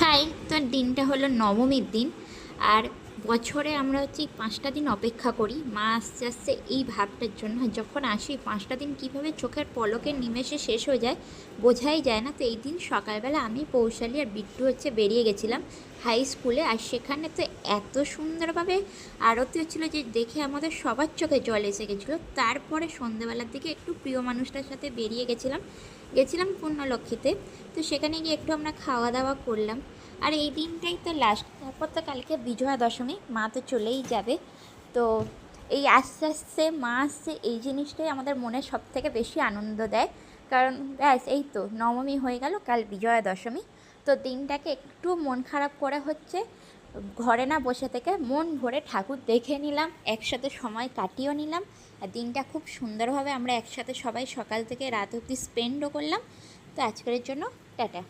High তো দিনটা হলো নবমীর দিন। আর বছরে আমরা হচ্ছে পাঁচটা দিন অপেক্ষা করি, মা আস্তে আস্তে এই ভাবটার জন্য যখন আসি পাঁচটা দিন কীভাবে চোখের পলকের নিমেষে শেষ হয়ে যায় বোঝাই যায় না। তো এই দিন সকালবেলা আমি পৌশালী আর বিট্টু হচ্ছে বেরিয়ে গেছিলাম হাই স্কুলে আর সেখানে তো এত সুন্দরভাবে আরতি হচ্ছিল যে দেখে আমাদের সবার চোখে জল এসে গেছিল। তারপরে সন্ধেবেলার দিকে একটু প্রিয় মানুষটার সাথে বেরিয়ে গেছিলাম গেছিলাম পূর্ণলক্ষ্মীতে তো সেখানে গিয়ে একটু আমরা খাওয়া দাওয়া করলাম। আর এই দিনটাই তো লাস্ট তারপর তো কালকে বিজয়া দশমী, মা তো চলেই যাবে। তো এই আস্তে আস্তে মা আসছে, এই জিনিসটাই আমাদের মনে সব থেকে বেশি আনন্দ দেয়। কারণ ব্যাস, এই তো নবমী হয়ে গেল, কাল বিজয়া দশমী। তো দিনটাকে একটু মন খারাপ করে হচ্ছে, ঘরে না বসে থেকে মন ভরে ঠাকুর দেখে নিলাম, একসাথে সময় কাটিয়েও নিলাম। আর দিনটা খুব সুন্দরভাবে আমরা একসাথে সবাই সকাল থেকে রাত অবধি স্পেন্ডও করলাম। তো আজকের জন্য টাটা।